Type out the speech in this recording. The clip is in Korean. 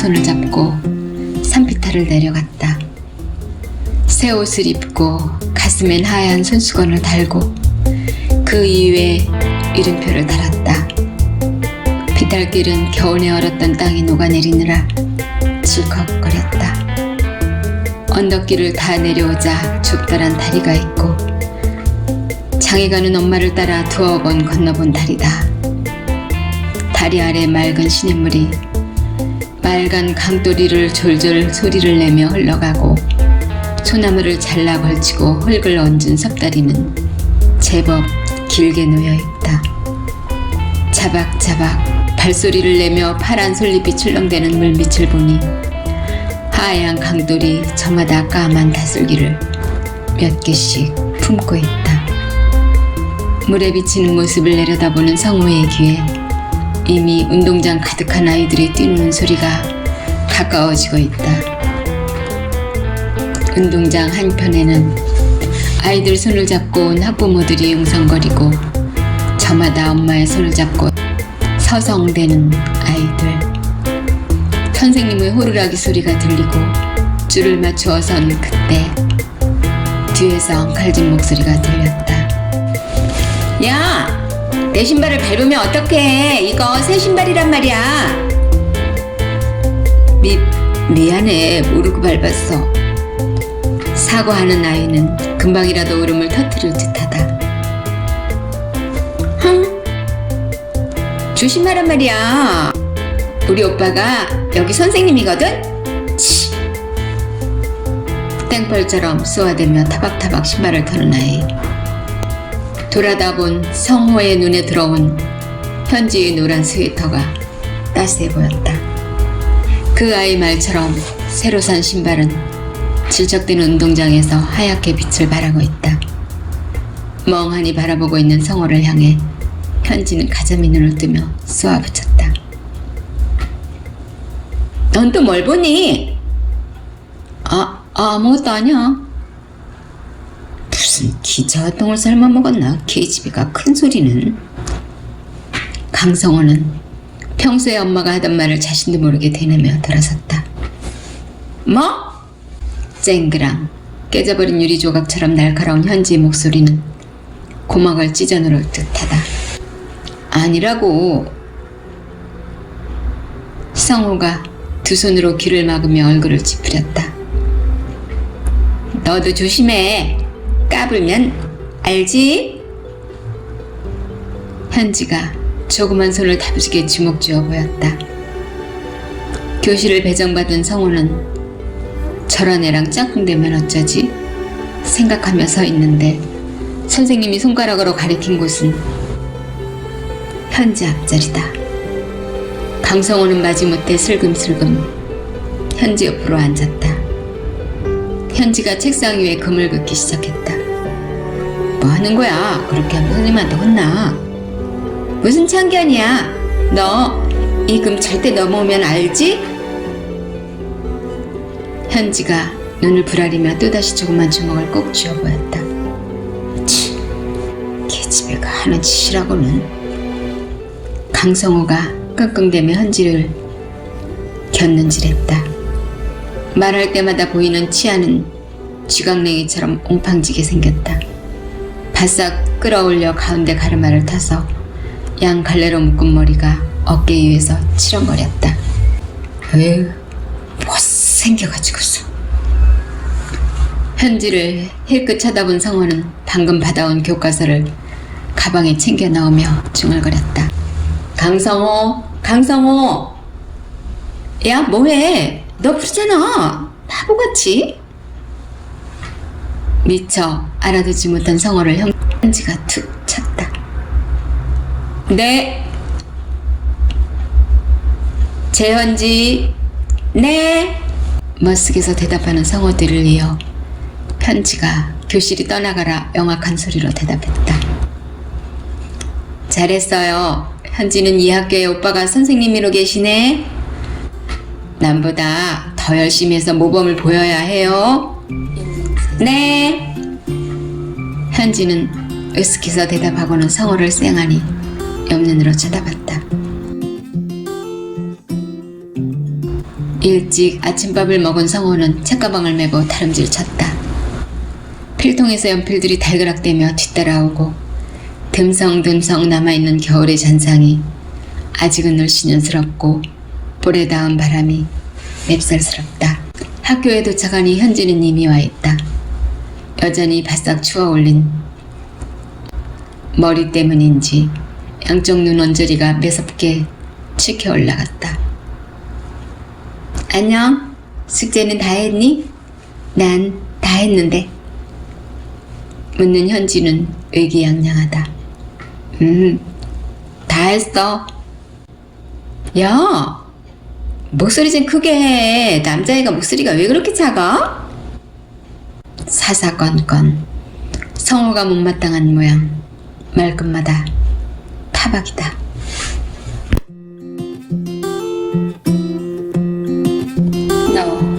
손을 잡고 산비탈을 내려갔다. 새 옷을 입고 가슴엔 하얀 손수건을 달고 그 이외에 이름표를 달았다. 비탈길은 겨우내 얼었던 땅이 녹아내리느라 질컥거렸다. 언덕길을 다 내려오자 좁다란 다리가 있고 장에 가는 엄마를 따라 두어 번 건너본 다리다. 다리 아래 맑은 시냇물이 빨간 강도리를 졸졸 소리를 내며 흘러가고 소나무를 잘라 걸치고 흙을 얹은 섭다리는 제법 길게 놓여 있다. 자박자박 발소리를 내며 파란 솔잎이 출렁대는 물빛을 보니 하얀 강돌이 저마다 까만 다슬기를 몇 개씩 품고 있다. 물에 비치는 모습을 내려다보는 성우의 귀에 이미 운동장 가득한 아이들이 뛰노는 소리가 가까워지고 있다. 운동장 한편에는 아이들 손을 잡고 온 학부모들이 웅성거리고 저마다 엄마의 손을 잡고 서성대는 아이들. 선생님의 호루라기 소리가 들리고 줄을 맞추어선 그때 뒤에서 엉칼진 목소리가 들렸다. 야! 내 신발을 밟으면 어떡해? 이거 새 신발이란 말이야. 미, 미안해. 모르고 밟았어. 사과하는 아이는 금방이라도 울음을 터뜨릴 듯하다. 흥! 조심하란 말이야. 우리 오빠가 여기 선생님이거든? 치! 땡벌처럼 쏘아대며 타박타박 신발을 터는 아이. 돌아다 본 성호의 눈에 들어온 현지의 노란 스웨터가 따스해 보였다. 그 아이 말처럼 새로 산 신발은 질척된 운동장에서 하얗게 빛을 발하고 있다. 멍하니 바라보고 있는 성호를 향해 현지는 가자미 눈을 뜨며 쏘아붙였다. 넌 또 뭘 보니? 아, 아무것도 아니야. 무슨 기저똥을 삶아 먹었나? 계집애가 큰 소리는. 강성호는 평소에 엄마가 하던 말을 자신도 모르게 되뇌며 돌아섰다. 뭐? 쨍그랑 깨져버린 유리 조각처럼 날카로운 현지의 목소리는 고막을 찢어 누를 듯하다. 아니라고. 성호가 두 손으로 귀를 막으며 얼굴을 찌푸렸다. 너도 조심해. 까불면 알지? 현지가 조그만 손을 다부지게 주먹 쥐어 보였다. 교실을 배정받은 성우는 저런 애랑 짝꿍되면 어쩌지? 생각하며 서 있는데 선생님이 손가락으로 가리킨 곳은 현지 앞자리다. 강성호는 마지못해 슬금슬금 현지 옆으로 앉았다. 현지가 책상 위에 금을 긋기 시작했다. 뭐 하는 거야? 그렇게 하면 선생님한테 혼나. 무슨 참견이야? 너 이 금 절대 넘어오면 알지? 현지가 눈을 부라리며 또다시 조그만 주먹을 꼭 쥐어 보였다. 치, 계집애가 하는 짓이라고는. 강성호가 끙끙대며 현지를 겼는질했다. 말할 때마다 보이는 치아는 쥐강냉이처럼 옹팡지게 생겼다. 바싹 끌어올려 가운데 가르마를 타서 양 갈래로 묶은 머리가 어깨 위에서 치렁거렸다. 에휴, 못생겨가지고서. 현지를 힐끗 쳐다본 성원은 방금 받아온 교과서를 가방에 챙겨 넣으며 중얼거렸다. 강성호, 강성호. 야, 뭐해? 너 부르잖아. 바보같이. 미처 알아듣지 못한 성어를 형- 현지가 툭 쳤다. 네. 재현지. 네. 머쓱에서 대답하는 성어들을 이어 현지가 교실이 떠나가라 영악한 소리로 대답했다. 잘했어요. 현지는 이 학교에 오빠가 선생님으로 계시네. 남보다 더 열심히 해서 모범을 보여야 해요. 네. 현지는 으쓱해서 대답하고는 성호를 쌩하니 옆 눈으로 쳐다봤다. 일찍 아침밥을 먹은 성호는 책가방을 메고 다름질 쳤다. 필통에서 연필들이 달그락대며 뒤따라오고 듬성듬성 남아있는 겨울의 잔상이 아직은 늘 신연스럽고 볼에 닿은 바람이 맵쌀스럽다. 학교에 도착하니 현진은 이미 와 있다. 여전히 바싹 추워 올린 머리 때문인지 양쪽 눈 언저리가 매섭게 치켜 올라갔다. 안녕. 숙제는 다 했니? 난 다 했는데. 묻는 현지는 의기양양하다. 음, 다 했어. 야, 목소리 좀 크게 해. 남자애가 목소리가 왜 그렇게 작아? 사사건건. 성호가 못마땅한 모양. 말끝마다 타박이다. 너